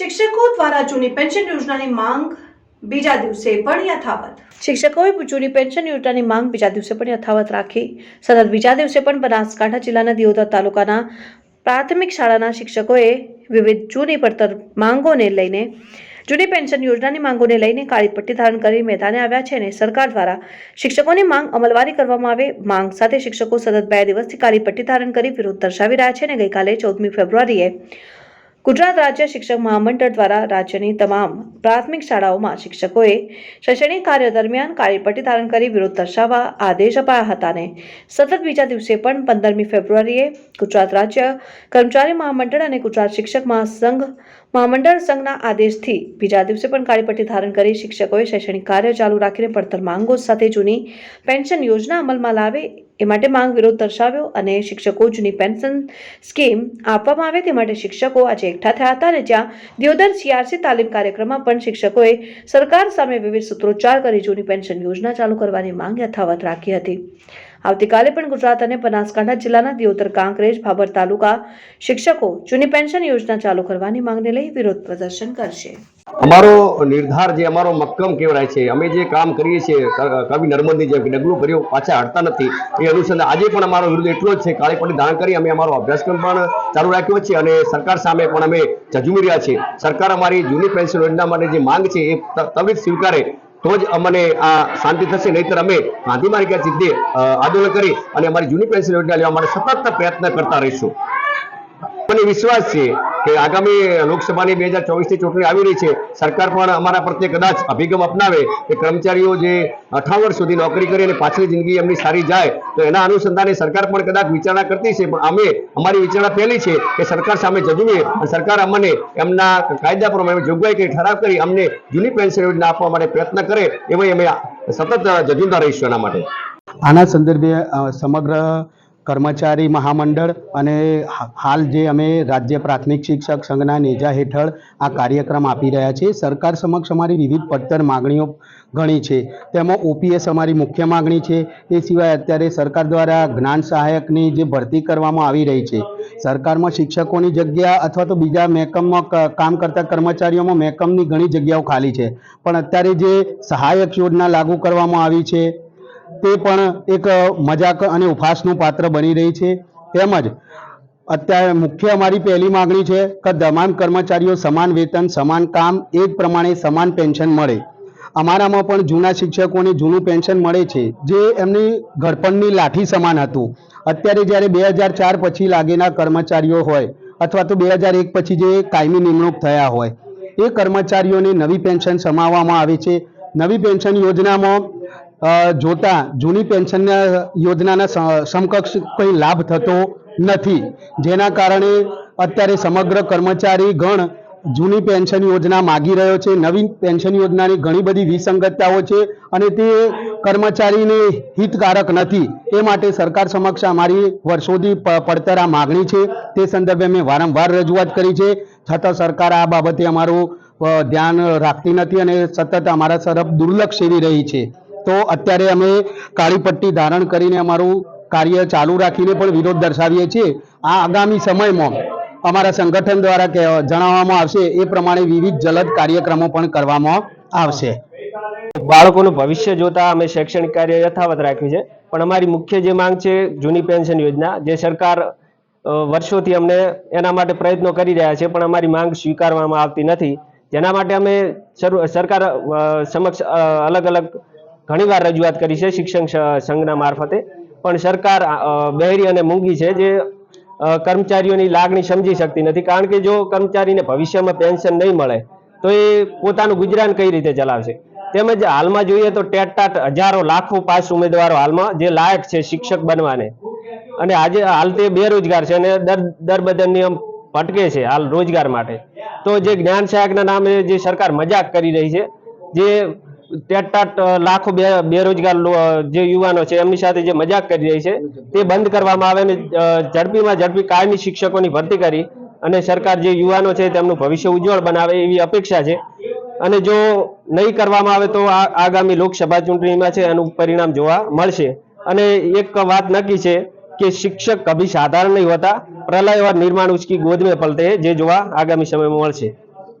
શિક્ષકો દ્વારા જૂની પેન્શન યોજનાની માંગ બીજા દિવસે પણ યથાવત. શિક્ષકોએ જૂની પેન્શન યોજનાની માંગ બીજા દિવસે પણ યથાવત રાખી. સતત બીજા દિવસે પણ બનાસકાંઠા જિલ્લાના દિયોદર તાલુકાના પ્રાથમિક શાળાના શિક્ષકોએ વિવિધ જૂની પડતર માંગોને લઈને, જૂની પેન્શન યોજનાની માંગોને લઈને કાળી પટ્ટી ધારણ કરી મેદાને આવ્યા છે અને સરકાર દ્વારા શિક્ષકોની માંગ અમલવારી કરવામાં આવે. માંગ સાથે શિક્ષકો સતત બે દિવસથી કાળી પટ્ટી ધારણ કરી વિરોધ દર્શાવી રહ્યા છે અને ગઈકાલે ચૌદમી ફેબ્રુઆરીએ ગુજરાત રાજ્ય શિક્ષક મહામંડળ દ્વારા રાજ્યની તમામ પ્રાથમિક શાળાઓમાં શિક્ષકોએ શૈક્ષણિક કાર્ય દરમિયાન કાળી પટ્ટી ધારણ કરી વિરોધ દર્શાવવા આદેશ અપાયા હતા ને સતત બીજા દિવસે પણ પંદરમી ફેબ્રુઆરીએ ગુજરાત રાજ્ય કર્મચારી મહામંડળ અને ગુજરાત શિક્ષક મહાસંઘ મહામંડળ સંઘના આદેશથી બીજા દિવસે પણ કાળી પટ્ટી ધારણ કરી શિક્ષકોએ શૈક્ષણિક કાર્ય ચાલુ રાખીને પડતર માંગો સાથે જૂની પેન્શન યોજના અમલમાં લાવે એ માટે માંગ વિરોધ દર્શાવ્યો અને શિક્ષકો જૂની પેન્શન સ્કીમ આપવામાં આવે તે માટે શિક્ષકો આજે એકઠા થયા હતા અને જ્યાં દિયોદર સીઆરસી તાલીમ કાર્યક્રમમાં પણ શિક્ષકોએ સરકાર સામે વિવિધ સૂત્રોચ્ચાર કરી જૂની પેન્શન યોજના ચાલુ કરવાની માંગ યથાવત રાખી હતી. આવતીકાલે પણ ગુજરાત અને બનાસકાંઠા જિલ્લાના દિયોદર, કાંકરેજ, ભાભર તાલુકા શિક્ષકો જૂની પેન્શન યોજના ચાલુ કરવાની માંગને લઈ વિરોધ પ્રદર્શન કરશે. અમારો નિર્ધાર જે અમારો મક્કમ કહેવાય છે, અમે જે કામ કરીએ છીએ કવિ નર્મદની જેમ ડગલું ભર્યું, પાછા હટતા નથી. એ અનુસંધાન આજે પણ અમારો વિરોધ એટલો જ છે કાળી પટ્ટી ધારણ કરી અમે અમારો અભ્યાસક્રમ પણ ચાલુ રાખ્યો છે અને સરકાર સામે પણ અમે ઝઝુમી રહ્યા છીએ. સરકાર અમારી જૂની પેન્શન યોજના માટે જે માંગ છે, એ તબીબ સ્વીકારે. તો જ અમને આ શાંતિ થશે નહીતર અમે ગાંધી સિદ્ધે અ, આંદોલન કરી અને અમારી જૂની પેન્શન યોજના લેવા માટે સતત પ્રયત્ન કરતા રહીશું. મને વિશ્વાસ છે કે આગામી લોકસભાની બે હજાર ચોવીસની ચૂંટણી આવી રહી છે, સરકાર પણ અમારા પ્રત્યે કદાચ અભિગમ અપનાવે કે કર્મચારીઓ જે અઠાવન વર્ષ સુધી નોકરી કરી અને પાછલી જિંદગી એમની સારી જાય, તો એના અનુસંધાને સરકાર પણ કદાચ વિચારણા કરતી છે. પણ અમે, અમારી વિચારણા પહેલી છે કે સરકાર સામે જજુમીએ અને સરકાર અમને એમના કાયદા પ્રમાણે જોગવાઈ કરી, ઠરાવ કરી, અમને જૂની પેન્શન યોજના આપવા માટે પ્રયત્ન કરે એવા અમે સતત જજુમતા રહીશું એના માટે. આના સંદર્ભે સમગ્ર કર્મચારી મહામંડળ અને હાલ જે અમે રાજ્ય પ્રાથમિક શિક્ષક સંઘના નેજા હેઠળ આ કાર્યક્રમ આપી રહ્યા છીએ, સરકાર સમક્ષ અમારી વિવિધ પડતર માગણીઓ ઘણી છે. તેમાં ઓપીએસ અમારી મુખ્ય માગણી છે. એ સિવાય અત્યારે સરકાર દ્વારા જ્ઞાન સહાયકની જે ભરતી કરવામાં આવી રહી છે. સરકારમાં શિક્ષકોની જગ્યા અથવા તો બીજા મહેકમમાં કામ કરતા કર્મચારીઓમાં મહેકમની ઘણી જગ્યાઓ ખાલી છે. પણ અત્યારે જે સહાયક યોજના લાગુ કરવામાં આવી છે તે પણ એક મજાક અને ઉપહાસનું પાત્ર બની રહી છે. તેમજ અત્યારે મુખ્ય અમારી પહેલી માગણી છે કે તમામ કર્મચારીઓ સમાન વેતન, સમાન કામ, એ જ પ્રમાણે સમાન પેન્શન મળે. અમારામાં પણ જૂના શિક્ષકોને જૂનું પેન્શન મળે છે, જે એમની ઘડપણની લાઠી સમાન હતું. અત્યારે જ્યારે બે હજાર ચાર પછી લાગેલા કર્મચારીઓ હોય અથવા તો બે હજાર એક પછી જે કાયમી નિમણૂક થયા હોય, એ કર્મચારીઓને નવી પેન્શન સમાવવામાં આવે છે. નવી પેન્શન યોજનામાં જોતા જૂની પેન્શન યોજનાના સમકક્ષ કોઈ લાભ થતો નથી. જેના કારણે અત્યારે સમગ્ર કર્મચારી ગણ જૂની પેન્શન યોજના માગી રહ્યો છે, નવી પેન્શન યોજનાની ઘણી બધી વિસંગતતાઓ છે અને તે કર્મચારીને હિતકારક નથી. એ માટે સરકાર સમક્ષ અમારી વર્ષોથી પડતર આ માગણી છે. તે સંદર્ભે મેં વારંવાર રજૂઆત કરી છે. છતાં સરકાર આ બાબતે અમારું ધ્યાન રાખતી નથી અને સતત અમારા તરફ દુર્લક્ષ સેવી રહી છે. તો અત્યારે અમે કાળી પટ્ટી ધારણ કરીને અમારું કાર્ય ચાલુ રાખીને પણ વિરોધ દર્શાવીએ છીએ. આ આગામી સમયમાં અમારા સંગઠન દ્વારા જણાવવામાં આવશે એ પ્રમાણે વિવિધ જલદ કાર્યક્રમો પણ કરવામાં આવશે. બાળકોનું ભવિષ્ય જોતા અમે શૈક્ષણિક કાર્ય યથાવત રાખ્યું છે. પણ અમારી મુખ્ય જે માંગ છે, જૂની પેન્શન યોજના, જે સરકાર વર્ષોથી અમને એના માટે પ્રયત્નો કરી રહ્યા છે, પણ અમારી માંગ સ્વીકારવામાં આવતી નથી. જેના માટે અમે સરકાર સમક્ષ અલગ અલગ ઘણીવાર રજૂઆત કરી છે શિક્ષણ સ- સંઘના મારફતે. પણ સરકાર બહેરી અને મૂંગી છે જે કર્મચારીઓની લાગણી સમજી શકતી નથી. કારણ કે જો કર્મચારીને ભવિષ્યમાં પેન્શન નહીં મળે, તો એ પોતાનું ગુજરાન કઈ રીતે ચલાવશે? તેમજ હાલમાં જોઈએ તો ટેટ ટાટ હજારો, લાખો પાસ ઉમેદવારો હાલમાં જે લાયક છે શિક્ષક બનવાને. અને આજે હાલ તે બેરોજગાર છે અને દર દર નિયમ ભટકે છે હાલ રોજગાર માટે. તો જે જ્ઞાન સહાયકના નામે જે સરકાર મજાક કરી રહી છે, જે તેટાટ લાખો બેરોજગાર જે યુવાનો છે, એમની સાથે જે મજાક કરી રહી છે, તે બંધ કરવામાં આવે અને ઝડપીમાં ઝડપી કાયમી શિક્ષકોની ભરતી કરી અને સરકાર જે યુવાનો છે, તેમનું ભવિષ્ય ઉજ્જવળ બનાવે એવી અપેક્ષા છે. અને જો નહીં કરવામાં આવે તો આગામી લોકસભા ચૂંટણીમાં છે, એનું પરિણામ જોવા મળશે. અને એક વાત નક્કી છે કે શિક્ષક કભી સાધારણ નહીં હોતા, પ્રલય નિર્માણ ઉસકી ગોદમે પલતે જે જોવા આગામી સમયમાં મળશે.